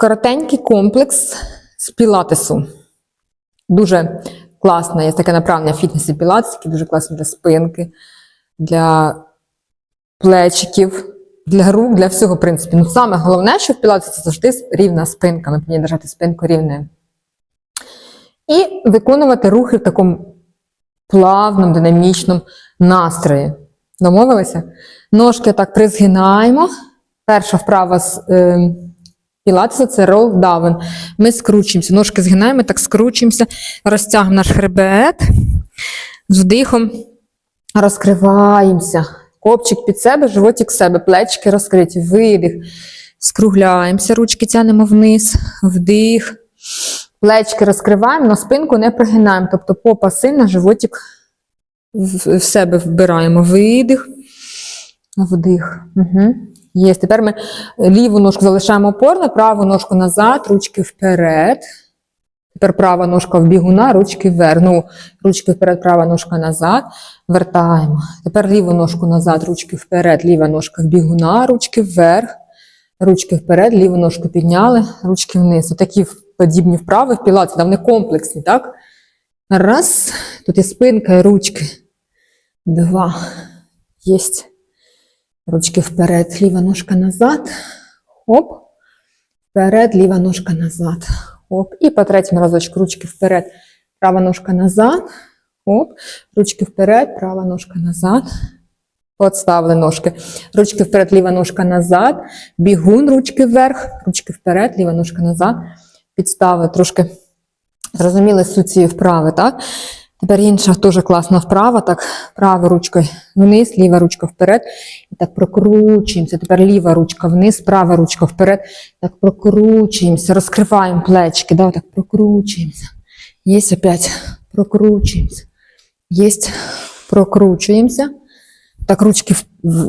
коротенький комплекс з пілатесу. Дуже класно, є таке направлення фітнес і пілатес, який дуже класно для спинки, для плечиків, для рук, для всього, в принципі. Ну, саме головне, що в пілатесі це завжди рівна спинка. Ми повинні держати спинку рівною. І виконувати рухи в такому плавному, динамічному настрої. Домовилися? Ножки так призгинаємо. Перша вправа з е, пілатесу це down. Ми скручуємося. Ножки згинаємо, так скручуємося, розтягуємо наш хребет. З вдихом розкриваємося. Копчик під себе, животик себе, плечики розкриті. Видих. Скругляємося, ручки тянемо вниз, вдих. Плечки розкриваємо, на спинку не прогинаємо. Тобто попа сильна, животик в себе вбираємо. Видих, вдих. Угу. Є. Тепер ми ліву ножку залишаємо опорно, праву ножку назад, ручки вперед. Тепер права ножка в бігуна, ручки вверх. Ну, ручки вперед, права ножка назад. Вертаємо. Тепер ліву ножку назад, ручки вперед, ліва ножка в бігуна, ручки вверх. Ручки вперед, ліву ножку підняли, ручки вниз. Отакі подібні вправи в пілаті, там вони комплексні, так? Раз. Тут і спинка, і ручки. Два. Єсть. Ручки вперед, ліва ножка назад. Хоп. Вперед, ліва ножка назад. Хоп. І по третьому разочку ручки вперед, права ножка назад. Хоп. Ручки вперед, права ножка назад. Подставили ножки. Ручки вперед, ліва ножка назад. Бігун, ручки вверх, ручки вперед, ліва ножка назад. Підставили трошки. Зрозуміли суть цієї вправи, так? Тепер інша теж класна вправа. Так, правою ручкою вниз, ліва ручка вперед. І так прокручуємося. Тепер ліва ручка вниз, права ручка вперед. Так прокручуємося, розкриваємо плечики. Да, так прокручуємося. Єсть опять. Прокручуємося. Єсть. Прокручуємося. Так, ручки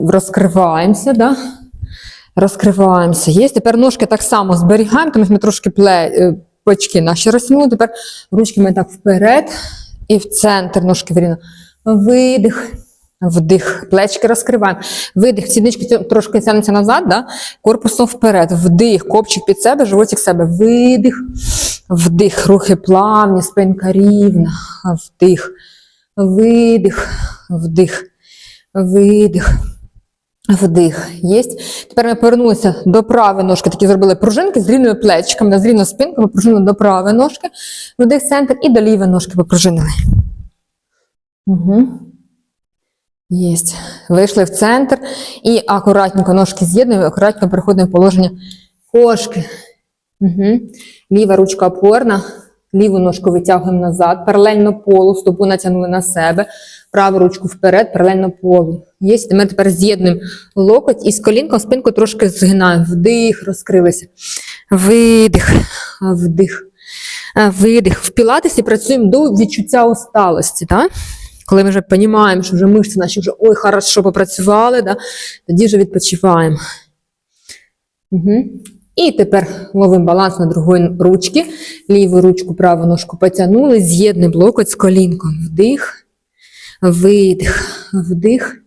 розкриваємося, да? розкриваємося. Є. Тепер ножки так само зберігаємо, тому що ми трошки пле, е, плечки наші розтягнули. Тепер ручки ми так вперед і в центр ножки вирівняно. Видих, вдих, плечки розкриваємо. Видих, сіднички трошки тягнуться назад, да? корпусом вперед. Вдих, копчик під себе, животик себе. Видих, вдих, рухи плавні, спинка рівна. Вдих, видих, вдих. Видих. Вдих. Єсть. Тепер ми повернулися до правої ножки. Такі зробили пружинки з рівними плечиками, з рівною спинкою. Пружинили до правої ножки. Вдих центр і до лівої ножки попружинили. Угу. Єсть. Вийшли в центр і акуратненько ножки з'єднуємо, акуратненько переходимо в положення кошки. Угу. Ліва ручка опорна, ліву ножку витягуємо назад, паралельно полу, стопу натягнули на себе, праву ручку вперед, паралельно полу. Є, ми тепер з'єднуємо локоть і з колінком спинку трошки згинаємо. Вдих, розкрилися. Видих, вдих, е, видих. В пілатесі працюємо до відчуття усталості. Так? Коли ми вже розуміємо, що вже мишці наші вже ой, хорошо попрацювали, да? тоді вже відпочиваємо. Угу. І тепер ловимо баланс на другої ручки. Ліву ручку, праву ножку потягнули, з'єднуємо локоть з колінком. Вдих, видих, вдих,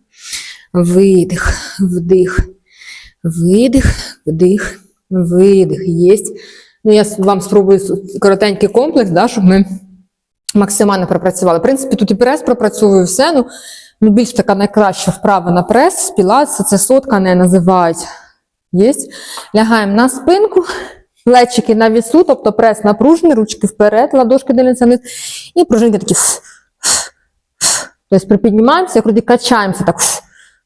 видих, вдих, видих, вдих, видих. Єсть. Ну, я вам спробую коротенький комплекс, да, щоб ми максимально пропрацювали. В принципі, тут і прес пропрацьовую все. Ну, ну більш така найкраща вправа на прес, пілатс, це сотка не називають. Єсть. Лягаємо на спинку, плечики на вісу, тобто прес напружений, ручки вперед, ладошки дивляться вниз. І пружинки такі. Тобто припіднімаємося, вроді качаємося так. ф-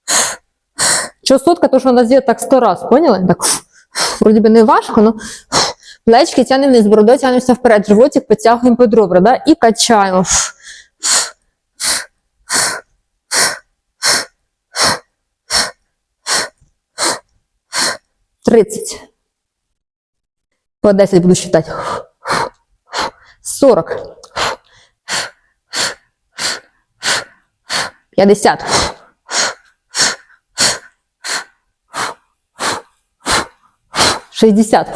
ф- ф. Що сотка, то що вона зробить так сто раз, поняли? Так, вроді би не важко, але плечки тягнемо вниз, бородою тягнемося вперед, животик підтягуємо під ребра, да? і качаємо. 30. По 10 буду считать. 40. 50. 60.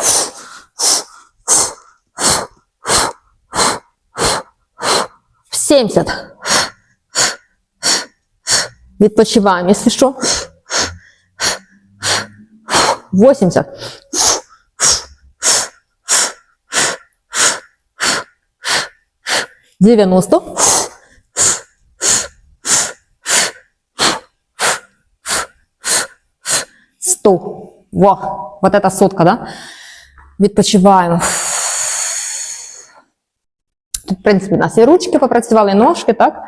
70. Відпочиваємо, якщо що. 80. Девяносто. Сто. Во, вот это сотка, да? Відпочиваємо. Тут, в принципі, у нас і ручки попрацювали, і ножки, так?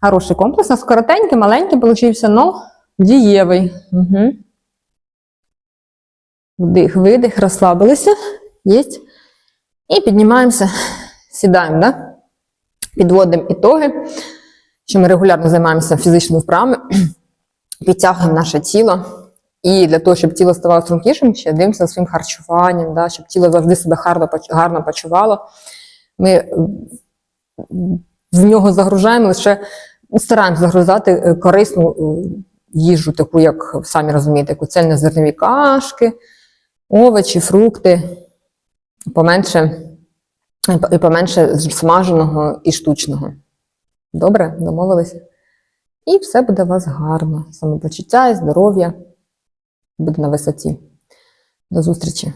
Хороший комплекс. У нас коротенький, маленький, получился но дієвий. Угу. Вдих, видих, розслабилися. Єсть. І піднімаємося, сідаємо, да? підводимо ітоги, що ми регулярно займаємося фізичними вправами, підтягуємо наше тіло. І для того, щоб тіло ставало стрункішим, ще дивимося своїм харчуванням, да? щоб тіло завжди себе гарно, гарно почувало. Ми м, в нього загружаємо лише стараємося загрузати е, корисну їжу, таку, як самі розумієте, яку цельнозернові кашки, овочі, фрукти, поменше, і поменше смаженого і штучного. Добре, домовилися? І все буде у вас гарно. Самопочуття і здоров'я буде на висоті. До зустрічі!